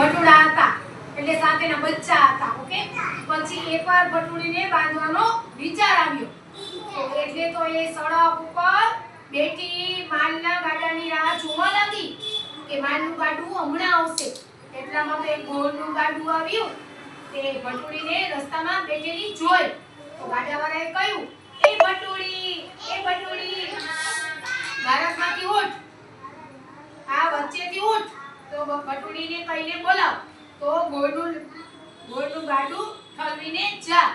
ભટુડા હતા. એટલે સાથેના બચ્ચા હતા, ઓકે? પછી એકવાર ભટુડીને બાંધવાનો વિચાર આવ્યો. એટલે તો એ સડક ઉપર બેઠી માલના ગાડાની રાહ જોવા લાગી કે માલનું ગાડું હમણાં આવશે. એટલામાં તો એક ગોળનું ગાડું આવ્યું. તે ભટુડીને રસ્તામાં બેઠેલી જોઈ. તો ગાડાવાળાએ કહ્યું, એ ભટુડી એ ભટુડી ભારતમાંથી ઉઠ. આ વચ્ચેથી ઉઠ. તો બટુડીને કહીને બોલાવ. તો ગોળનું ગોળનું ગાડું ઠલવીને જા.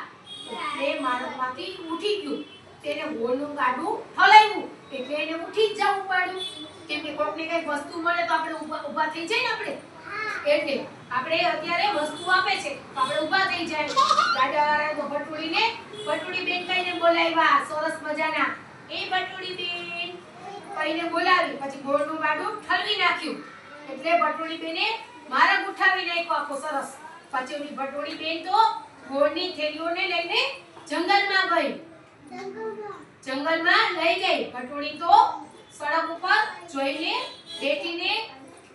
એટલે માણસમાંથી ઉઠી ગયું. તેને ગોળનું ગાડું ઠલાવ્યું. એટલે એને ઉઠી જ જવું પડ્યું. કેમ કે કોકને કઈ વસ્તુ મળે તો આપણે ઊભા થઈ જાય ને આપણે. એટલે આપણે અત્યારે વસ્તુ આપે છે તો આપણે ઊભા થઈ જાય. ગાડાવાળાએ તો ભટુડીને ભટુડી બેન કહીને બોલાવ્યા, સરસ મજાના. એ ભટુડી બેન. કહીને બોલાવી. પછી ગોળનું ગાડું ઠલવી નાખ્યું. એટલે ભટોડી બેને મારા ઉઠાવી નાખ્યો આખો સરસ. પછી ઓલી ભટોડી બેન તો ઘોડની થેલીઓને લઈને જંગલમાં ગઈ. જંગલમાં લઈ ગઈ. ભટોડી તો સડક ઉપર જોઈને બેઠીને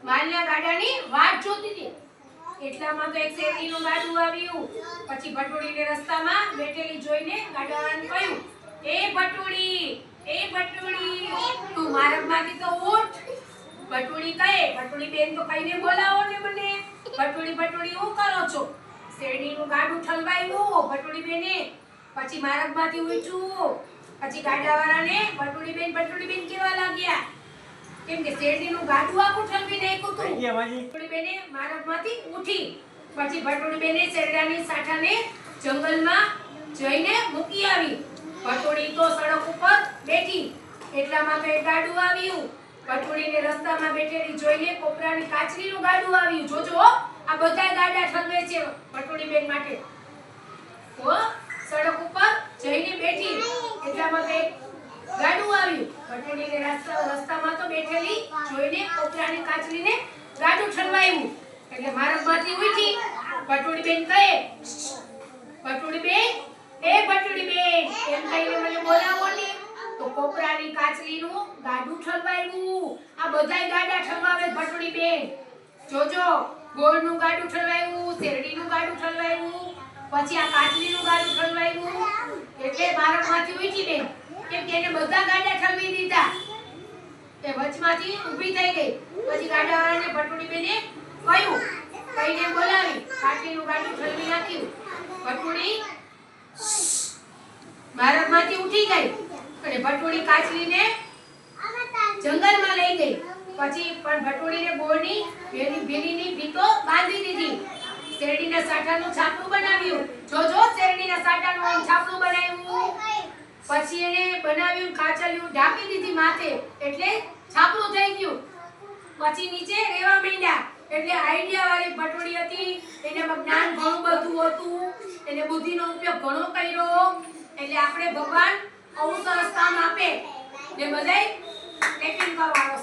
માલના ગાડાની વાટ જોતી હતી. એટલામાં તો એક શેરડીનું ગાડું આવ્યું. પછી ભટોડીને રસ્તામાં બેઠેલી જોઈને ગાડાવાળાને કહ્યું, એ ભટોડી એ ભટોડી તું માર્ગમાંથી તો ઉઠ ભટુડી કહે ભટુડી બેન તો કઈને બોલાવો ને મને. ભટુડી ભટુડી હું કરો છો? શેરડીનું ગાડું ઠલવાયું ભટુડી બેને. પછી માર્ગમાંથી ઉઠ્યું પછી ગાડાવાળાને ભટુડી બેન ભટુડી બેન કેવા લાગ્યા. કેમ કે શેરડીનું ગાડું આખું ઠલવી નાખ્યું હતું ભટુડી બેને માર્ગમાંથી ઉઠી. પછી ભટુડી બેને શેરડાની સાઠાને જંગલમાં જઈને મૂકી આવી. ભટુડી તો સડક ઉપર બેઠી. એટલામાં તો એક ગાડું આવ્યું. ભટુડીને રસ્તામાં બેઠેલી જોઈને કોપરાની કાચરીનું ગાડું આવ્યું. જોજો આ બધા ગાડા ઠલવે છે પટોળીબેન બેન માટે. તો સડક ઉપર જઈને બેઠી. એટલામાં તો ગાડું આવ્યું. પટોળીને રસ્તા રસ્તામાં તો બેઠેલી જોઈને કોપરાની કાચરીને ગાડું ઠલવાયું. એટલે માર્ગમાંથી ઉઠી ભટુડી બેન કહે ભટુડી બેન એ ભટુડી બેન એમ કહીને મને બોલાવો ને. તો કોપરાની કાચલીનું ગાડું ઠલવાયું. આ બધાય ગાડા ઠલવાવે બે બેન. જોજો, ગોળનું ગાડું ઠલવાયું, શેરડીનું ગાડું ઠલવાયું, પછી આ કાચલીનું ગાડું ઠલવાયું. એટલે મારામાંથી ઉઠી બેન. કેમ કે એને બધા ગાડા ઠલવી દીધા. એ વચમાંથી ઊભી થઈ ગઈ. પછી ગાડાવાળાને ભટુડી બેને કહ્યું, કહીને બોલાવી, કાચલીનું ગાડું ઠલવી નાખ્યું. ભટુડી માર્ગમાંથી ઉઠી ગઈ. અને ભટોડી કાચલીને જંગલમાં લઈ ગઈ. પછી પણ ભટોડીને બોરની ભેરી ભેલીની ભીતો બાંધી દીધી. શેરડીના સાટાનું છાપરું બનાવ્યું. જોજો, શેરડીના સાઠાનું આમ છાપરું બનાવ્યું. પછી એને બનાવ્યું કાચલ્યું ઢાંકી દીધી માથે. એટલે છાપરું થઈ ગયું. પછી નીચે રેવા માંડ્યા. એટલે આઈડિયા વાળી ભટોડી હતી. એનામાં જ્ઞાન ઘણું બધું હતું. એને બુદ્ધિનો ઉપયોગ ઘણો કર્યો. એટલે આપણે ભગવાન આવું સરસ કામ આપે. ને બધાય ટેકિંગ કરવાનો